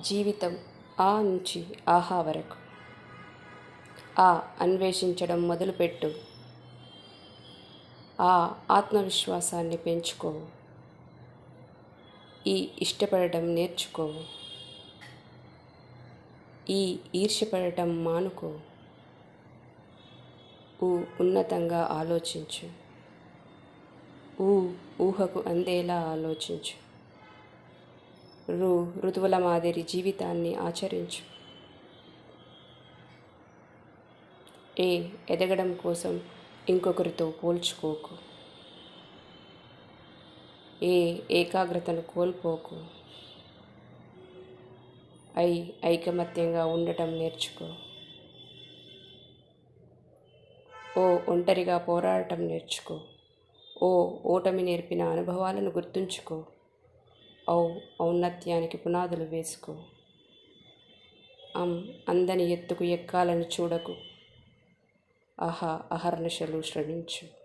జీవితం ఆ నుంచి ఆహా వరకు. ఆ అన్వేషించడం మొదలుపెట్టు. ఆ ఆత్మవిశ్వాసాన్ని పెంచుకో. ఈ ఇష్టపడటం నేర్చుకో. ఈ ఈర్ష్యపడటం మానుకో. ఊ ఉన్నతంగా ఆలోచించు. ఊ ఊహకు అందేలా ఆలోచించు. రు ఋతువుల మాదిరి జీవితాన్ని ఆచరించు. ఏ ఎదగడం కోసం ఇంకొకరితో పోల్చుకోకు. ఏ ఏకాగ్రతను కోల్పోకు. ఐ ఐకమత్యంగా ఉండటం నేర్చుకో. ఓ ఒంటరిగా పోరాడటం నేర్చుకో. ఓ ఓటమి నేర్పిన అనుభవాలను గుర్తుంచుకో. ఔ ఔన్నత్యానికి పునాదులు వేసుకో. అం అందని ఎత్తుకు ఎక్కాలని చూడకు. అహ అహర్నిశలు శ్రమించు.